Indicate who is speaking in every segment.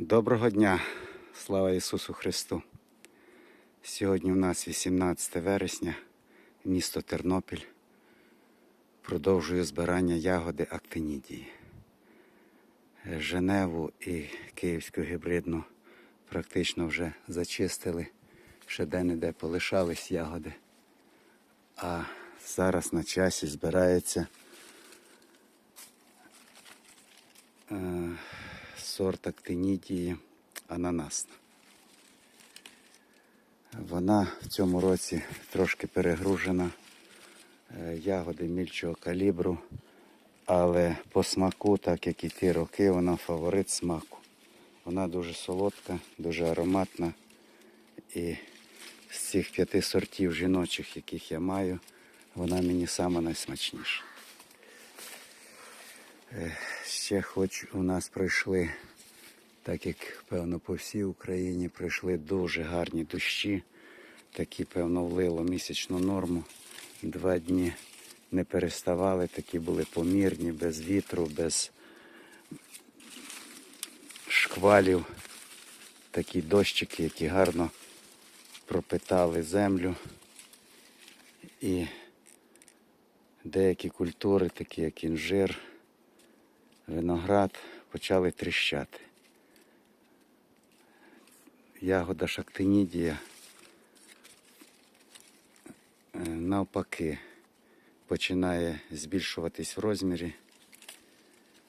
Speaker 1: Доброго дня, слава Ісусу Христу. Сьогодні у нас 18 вересня, місто Тернопіль. Продовжую збирання ягоди актинідії. Женеву і Київську гібридну практично вже зачистили. Ще де-не-де полишались ягоди. А зараз на часі збирається е, сорт актинідії ананасна. Вона в цьому році трошки перегружена. Е, Ягоди мільчого калібру, але по смаку, так як і ті роки, вона фаворит смаку. Вона дуже солодка, дуже ароматна. І з цих п'яти сортів жіночих, яких я маю, вона мені сама найсмачніша. Е, Ще хоч у нас пройшли, так як певно по всій Україні, пройшли дуже гарні дощі. Такі, певно, влило місячну норму. Два дні не переставали, такі були помірні, без вітру, без шквалів. Такі дощики, які гарно пропитали землю. І деякі культури, такі як інжир, виноград, почали тріщати. Ягода шактинідія е, навпаки починає збільшуватись в розмірі,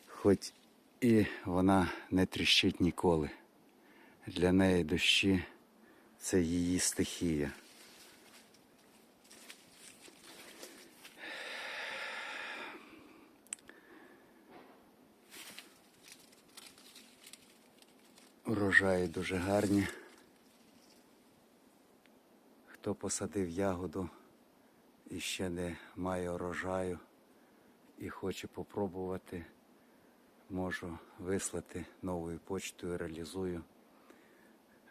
Speaker 1: хоч і вона не тріщить ніколи. Для неї дощі це її стихія. Урожаї дуже гарні. Хто посадив ягоду і ще не має урожаю і хоче попробувати, можу вислати новою почтою, реалізую.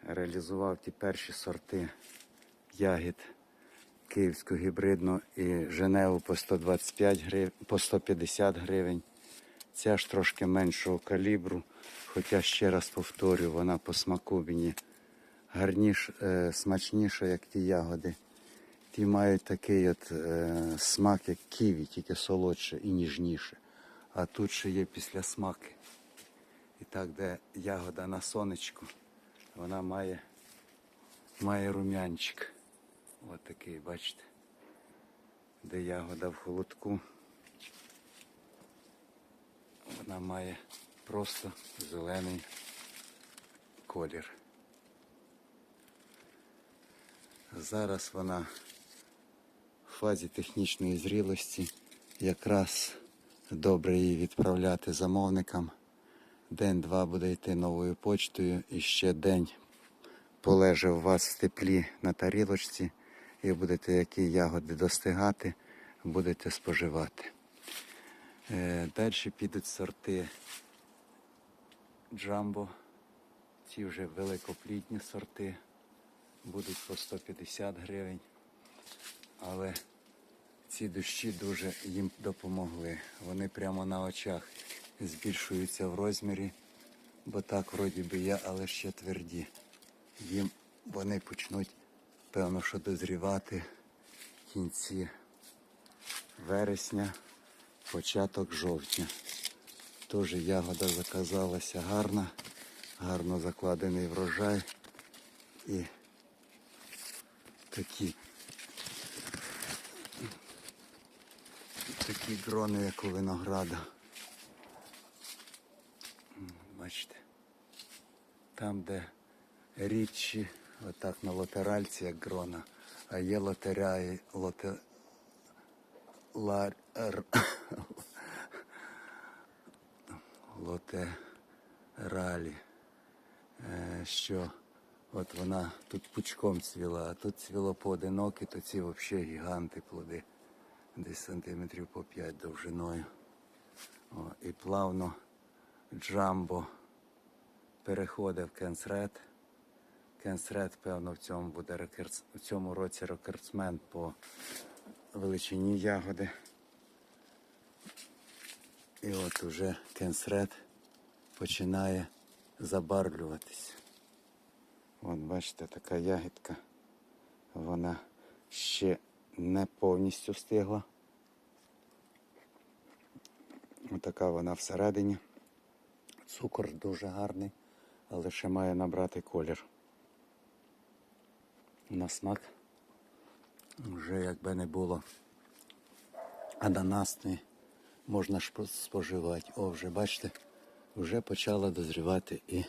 Speaker 1: Реалізував ті перші сорти ягід київську гібридну і Женеву по 125 гривень, по 150 гривень. Ця ж трошки меншого калібру, хоча ще раз повторю, вона по смаку мені гарніш, е, смачніша, як ті ягоди. Ті мають такий от е, смак, як ківі, тільки солодше і ніжніше. А тут ще є після смаки. І так, де ягода на сонечку, вона має, має рум'янчик. Ось такий, бачите. Де ягода в холодку. Вона має просто зелений колір. Зараз вона в фазі технічної зрілості. Якраз добре її відправляти замовникам. День-два буде йти новою почтою і ще день полеже у вас в теплі на тарілочці і будете які ягоди достигати, будете споживати. Е, Далі підуть сорти джамбо. Ці вже великоплідні сорти будуть по 150 гривень. Але ці дощі дуже їм допомогли. Вони прямо на очах збільшуються в розмірі, бо так вроді би я, але ще тверді. Їм вони почнуть, певно, що дозрівати в кінці вересня, початок жовтня. Теж ягода заказалася гарна, гарно закладений врожай і такі, такі грони, як у винограда. Бачите, там, де рідші, отак на латеральці, як грона, а є лотеряї, лоте, лар, р, лотералі, е, що от вона тут пучком цвіла, а тут цвіло поодинокі, то ці взагалі гіганти плоди, десь сантиметрів по 5 довжиною. О, і плавно джамбо переходить в кенсред. Кенсред, певно, в цьому буде рекордс... в цьому році рекордсмен по величині ягоди. І от уже кенсред починає забарвлюватись. От бачите, така ягідка. Вона ще не повністю стигла. Отака вона всередині. Цукор дуже гарний, але ще має набрати колір. На смак вже якби не було ананасний, можна ж споживати. О, вже бачите, вже почала дозрівати і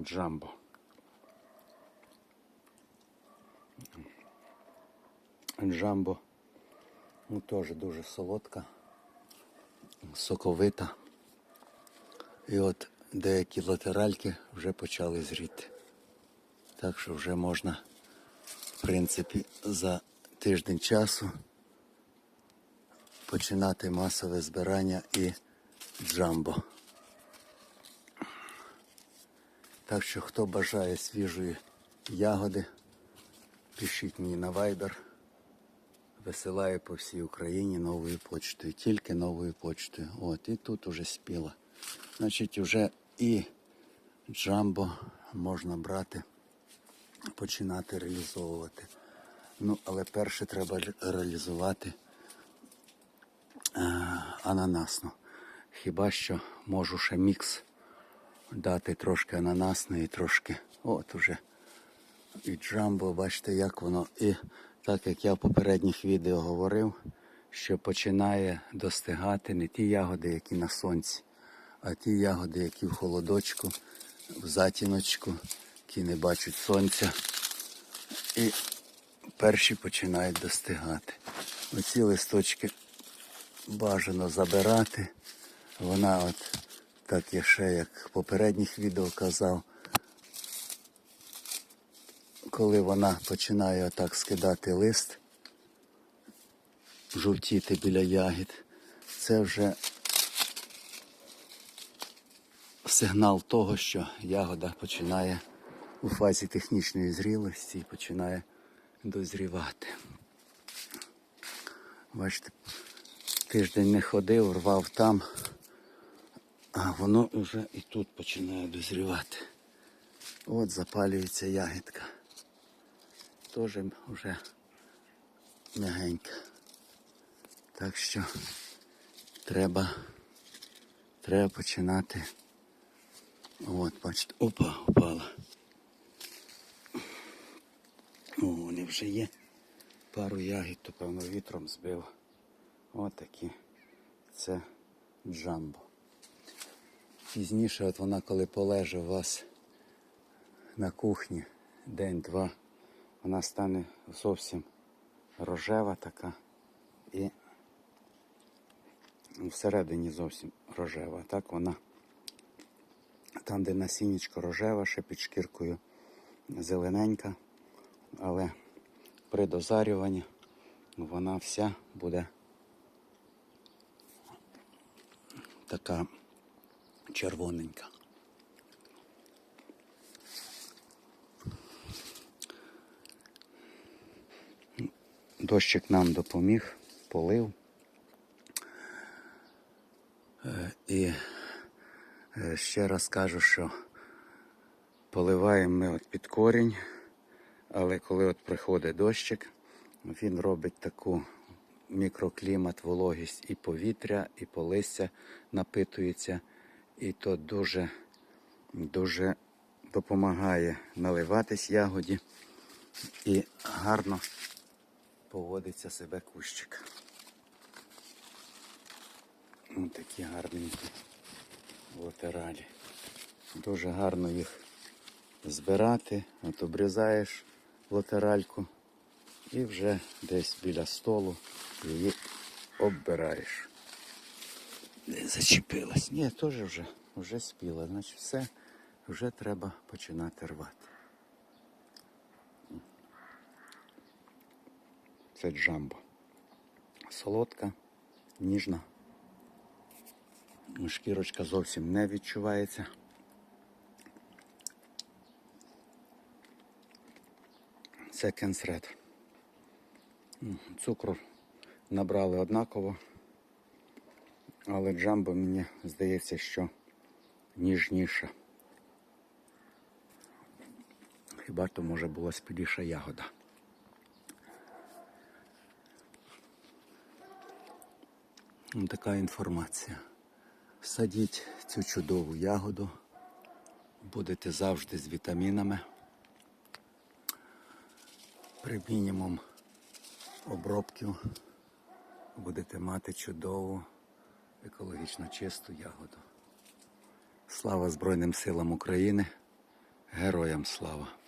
Speaker 1: джамбо. Джамбо ну, теж дуже солодка, соковита. І от деякі латеральки вже почали зріти. Так що вже можна, в принципі, за тиждень часу починати масове збирання і джамбо. Так що хто бажає свіжої ягоди, пишіть мені на Viber. Висилаю по всій Україні новою почтою, тільки новою почтою. От, і тут уже спіла. Значить, вже і джамбо можна брати, починати реалізовувати. Ну, але перше треба реалізувати е, ананасну. Хіба що можу ще мікс дати трошки ананасної, трошки. От уже і джамбо, бачите, як воно. І так як я в попередніх відео говорив, що починає достигати не ті ягоди, які на сонці, а ті ягоди, які в холодочку, в затіночку, які не бачать сонця. І перші починають достигати. Оці листочки бажано забирати. Вона от так я ще як в попередніх відео казав, коли вона починає отак скидати лист, жовтіти біля ягід, це вже сигнал того, що ягода починає у фазі технічної зрілості і починає дозрівати. Бачите, тиждень не ходив, рвав там, а воно вже і тут починає дозрівати. От запалюється ягідка. Теж вже м'ягенька. Так що треба, треба починати. От, бачите, опа, упала. О, вони вже є. Пару ягід, то певно вітром збив. От такі. Це джамбо. Пізніше, от вона коли полеже у вас на кухні день-два, вона стане зовсім рожева така і всередині зовсім рожева. Так вона там, де насіннячко рожева, ще під шкіркою зелененька, але при дозарюванні вона вся буде така червоненька. Дощик нам допоміг, полив. Е, І е, ще раз кажу, що поливаємо ми от під корінь, але коли от приходить дощик, він робить таку мікроклімат, вологість і повітря, і по листя напитується. І то дуже, дуже допомагає наливатись ягоді і гарно поводиться себе кущик. Ось такі гарненькі латералі. Дуже гарно їх збирати. От обрізаєш латеральку і вже десь біля столу її оббираєш. Не зачепилась. Ні, теж вже, вже спіла. Значить все, вже треба починати рвати. Це джамбо. Солодка, ніжна. Шкірочка зовсім не відчувається. Це кенсред. Цукру набрали однаково, але джамбо мені здається, що ніжніша. Хіба то може була спіліша ягода. Така інформація. Садіть цю чудову ягоду. Будете завжди з вітамінами. При мінімум обробків будете мати чудову, екологічно чисту ягоду. Слава Збройним силам України! Героям слава!